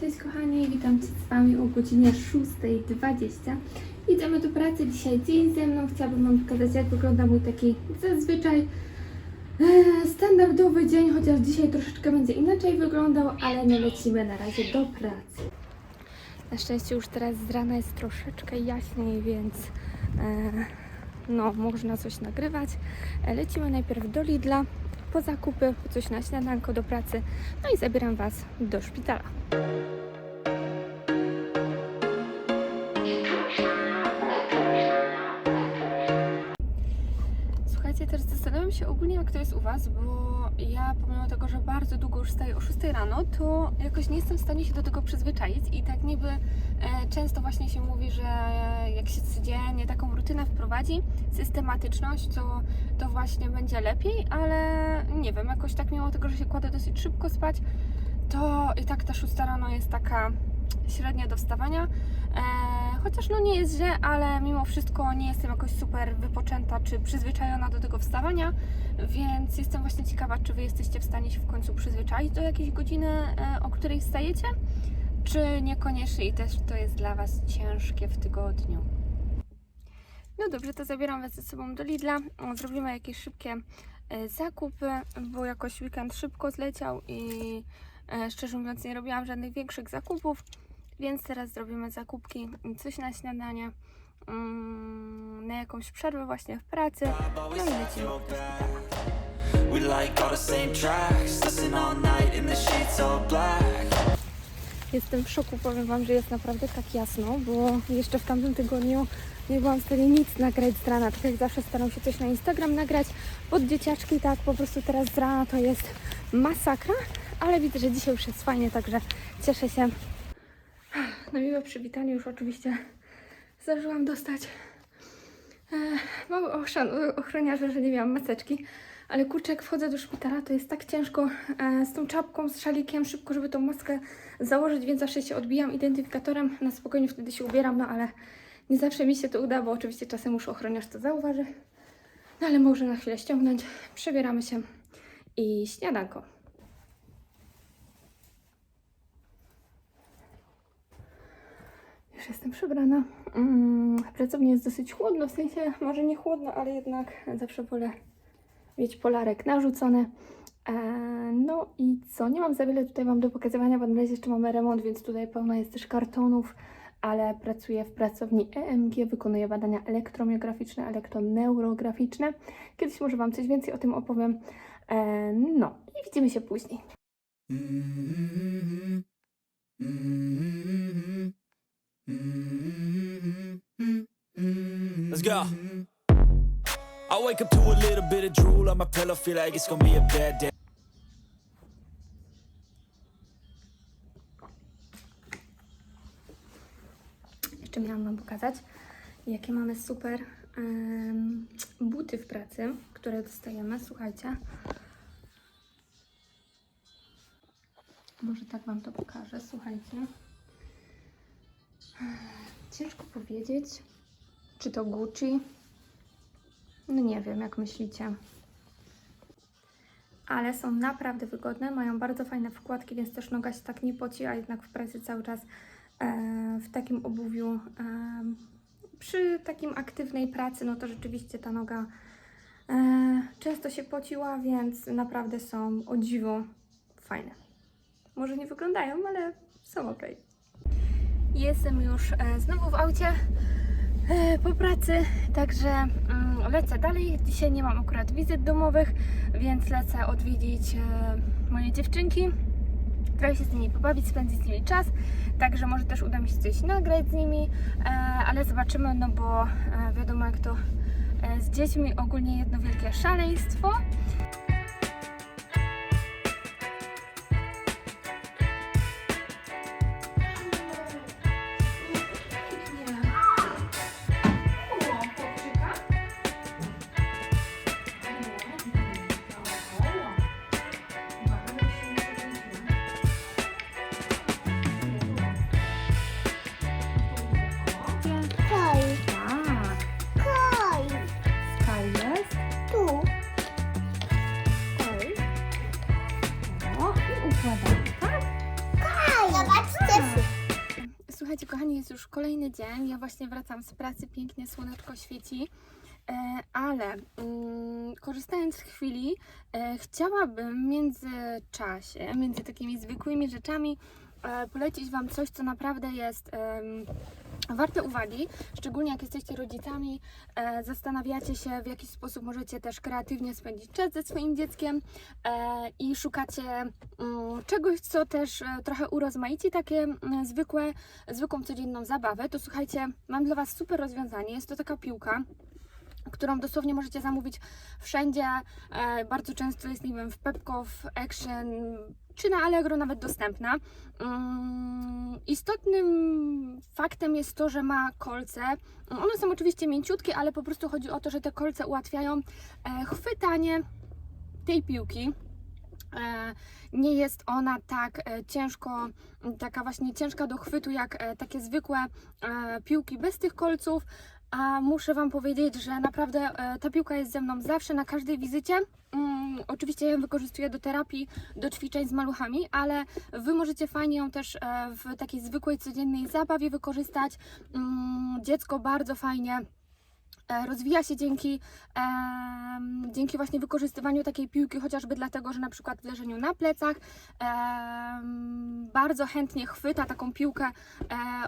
Cześć kochani, witam Cię z Wami o godzinie 6.20. Idziemy do pracy, dzisiaj dzień ze mną. Chciałabym Wam pokazać jak wygląda mój taki zazwyczaj e, standardowy dzień, chociaż dzisiaj troszeczkę będzie inaczej wyglądał, ale my lecimy na razie do pracy. Na szczęście już teraz z rana jest troszeczkę jaśniej, więc e, no, można coś nagrywać. E, Lecimy najpierw do Lidla po zakupy, po coś na śniadanko do pracy, no i zabieram Was do szpitala. Też zastanawiam się ogólnie, jak to jest u Was, bo ja pomimo tego, że bardzo długo już wstaję o 6 rano, to jakoś nie jestem w stanie się do tego przyzwyczaić i tak niby e, często właśnie się mówi, że jak się codziennie taką rutynę wprowadzi, systematyczność, to, to właśnie będzie lepiej, ale nie wiem, jakoś tak mimo tego, że się kładę dosyć szybko spać, to i tak ta 6 rano jest taka średnia do wstawania. E, chociaż no nie jest źle, ale mimo wszystko nie jestem jakoś super wypoczęta czy przyzwyczajona do tego wstawania, więc jestem właśnie ciekawa, czy Wy jesteście w stanie się w końcu przyzwyczaić do jakiejś godziny, e, o której wstajecie, czy niekoniecznie i też to jest dla Was ciężkie w tygodniu. No dobrze, to zabieram Was ze sobą do Lidla. Zrobimy jakieś szybkie e, zakupy, bo jakoś weekend szybko zleciał i szczerze mówiąc nie robiłam żadnych większych zakupów, więc teraz zrobimy zakupki, coś na śniadanie, mm, na jakąś przerwę właśnie w pracy, no i lecimy do szpitala. We like all the same tracks, listen all night in the sheets all black. Jestem w szoku, powiem Wam, że jest naprawdę tak jasno, bo jeszcze w tamtym tygodniu nie byłam w stanie nic nagrać z rana. Tak jak zawsze staram się coś na Instagram nagrać pod dzieciaczki, tak po prostu teraz z rana to jest masakra, ale widzę, że dzisiaj już jest fajnie, także cieszę się. Na miłe przywitanie już oczywiście zdążyłam dostać e, mały ochrzan, ochroniarze, że nie miałam maseczki. Ale kurczę, jak wchodzę do szpitala, to jest tak ciężko e, z tą czapką, z szalikiem, szybko, żeby tą maskę założyć, więc zawsze się odbijam identyfikatorem, na spokojnie wtedy się ubieram, no ale nie zawsze mi się to uda, bo oczywiście czasem już ochroniarz to zauważy. No ale może na chwilę ściągnąć, przebieramy się i śniadanko. Już jestem przebrana. Mm, pracownie jest dosyć chłodno, w sensie może nie chłodno, ale jednak zawsze wolę mieć polarek narzucony. E, no i co? Nie mam za wiele tutaj Wam do pokazywania, bo na razie jeszcze mamy remont, więc tutaj pełno jest też kartonów, ale pracuję w pracowni EMG, wykonuję badania elektromiograficzne, elektroneurograficzne. Kiedyś może Wam coś więcej o tym opowiem. E, no i widzimy się później. Mm-hmm. Mm-hmm. Mm-hmm. Let's go. I wake up to a little bit of drool on my pillow, feel like it's gonna be a bad day. Jeszcze miałam Wam pokazać, jakie mamy super em, buty w pracy, które dostajemy. Słuchajcie. Może tak Wam to pokażę. Słuchajcie. Ciężko powiedzieć, czy to Gucci. No nie wiem, jak myślicie. Ale są naprawdę wygodne, mają bardzo fajne wkładki, więc też noga się tak nie poci, a jednak w pracy cały czas e, w takim obuwiu e, przy takim aktywnej pracy, no to rzeczywiście ta noga e, często się pociła, więc naprawdę są o dziwo fajne. Może nie wyglądają, ale są ok. Jestem już e, znowu w aucie e, po pracy, także mm, lecę dalej. Dzisiaj nie mam akurat wizyt domowych, więc lecę odwiedzić e, moje dziewczynki trochę się z nimi pobawić, spędzić z nimi czas, także może też uda mi się coś nagrać z nimi, ale zobaczymy, no bo wiadomo jak to z dziećmi ogólnie jedno wielkie szaleństwo. Słuchajcie, kochani, jest już kolejny dzień. Ja właśnie wracam z pracy, pięknie słoneczko świeci. E, ale mm, korzystając z chwili, e, chciałabym w międzyczasie, między takimi zwykłymi rzeczami, e, polecić Wam coś, co naprawdę jest warte uwagi. Szczególnie jak jesteście rodzicami, e, zastanawiacie się, w jaki sposób możecie też kreatywnie spędzić czas ze swoim dzieckiem e, i szukacie mm, czegoś, co też e, trochę urozmaici takie mm, zwykłe, zwykłą codzienną zabawę, to słuchajcie, mam dla Was super rozwiązanie. Jest to taka piłka, którą dosłownie możecie zamówić wszędzie. E, bardzo często jest, nie wiem, w Pepco, w Action czy na Allegro nawet dostępna. Mm, istotnym faktem jest to, że ma kolce. One są oczywiście mięciutkie, ale po prostu chodzi o to, że te kolce ułatwiają e, chwytanie tej piłki. E, Nie jest ona tak ciężko, taka właśnie ciężka do chwytu jak takie zwykłe piłki bez tych kolców. A muszę Wam powiedzieć, że naprawdę e, ta piłka jest ze mną zawsze na każdej wizycie. Mm, oczywiście ją wykorzystuję do terapii, do ćwiczeń z maluchami, ale Wy możecie fajnie ją też e, w takiej zwykłej, codziennej zabawie wykorzystać. Mm, dziecko bardzo fajnie rozwija się dzięki, dzięki właśnie wykorzystywaniu takiej piłki, chociażby dlatego, że na przykład w leżeniu na plecach bardzo chętnie chwyta taką piłkę e,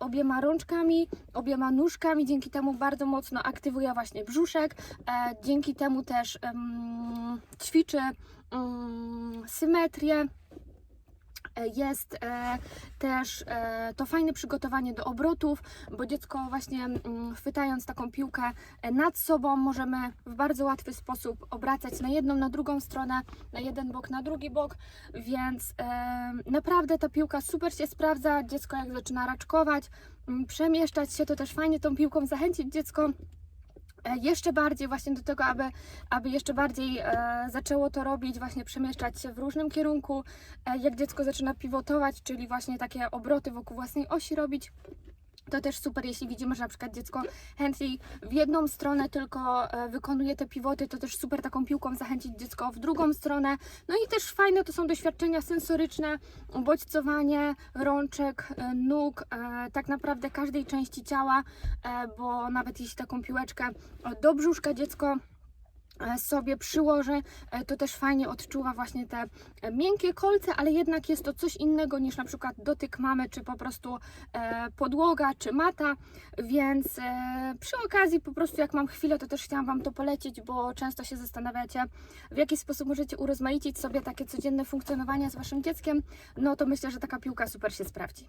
obiema rączkami, obiema nóżkami, dzięki temu bardzo mocno aktywuje właśnie brzuszek, e, dzięki temu też em, ćwiczy em, symetrię. E, Jest e, też e, to fajne przygotowanie do obrotów, bo dziecko właśnie mm, chwytając taką piłkę nad sobą możemy w bardzo łatwy sposób obracać na jedną, na drugą stronę, na jeden bok, na drugi bok, więc naprawdę ta piłka super się sprawdza. Dziecko jak zaczyna raczkować, mm, przemieszczać się, to też fajnie tą piłką zachęcić dziecko jeszcze bardziej właśnie do tego, aby, aby jeszcze bardziej e, zaczęło to robić, właśnie przemieszczać się w różnym kierunku, e, jak dziecko zaczyna pivotować, czyli właśnie takie obroty wokół własnej osi robić. To też super, jeśli widzimy, że na przykład dziecko chętniej w jedną stronę tylko e, wykonuje te pivoty, to też super taką piłką zachęcić dziecko w drugą stronę. No i też fajne to są doświadczenia sensoryczne, bodźcowanie rączek, e, nóg, e, tak naprawdę każdej części ciała, bo nawet jeśli taką piłeczkę do brzuszka dziecko sobie przyłoży, e, to też fajnie odczuwa właśnie te e, miękkie kolce, ale jednak jest to coś innego niż na przykład dotyk mamy, czy po prostu e, podłoga, czy mata, więc e, przy okazji po prostu jak mam chwilę, to też chciałam Wam to polecić, bo często się zastanawiacie, w jaki sposób możecie urozmaicić sobie takie codzienne funkcjonowanie z Waszym dzieckiem, no to myślę, że taka piłka super się sprawdzi.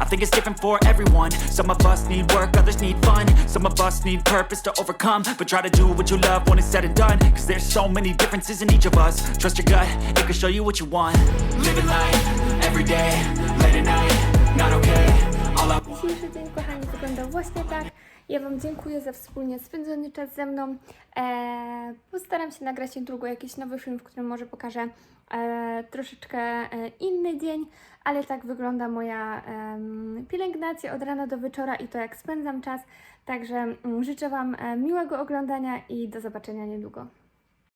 I think it's different for everyone. Some of us need work, others need fun. Some of us need purpose to overcome. But try to do what you love when it's said and done. Cause there's so many differences in each of us. Trust your gut, it can show you what you want. Living life, every day, late at night, not okay. All I dzień, kochani, właśnie tak. Ja Wam dziękuję za wspólnie spędzony czas ze mną. Eee, postaram się nagrać niedługo jakiś nowy film, w którym może pokażę e, troszeczkę e, inny dzień, ale tak wygląda moja em, pielęgnacja od rana do wieczora i to jak spędzam czas. Także mm, życzę Wam e, miłego oglądania i do zobaczenia niedługo.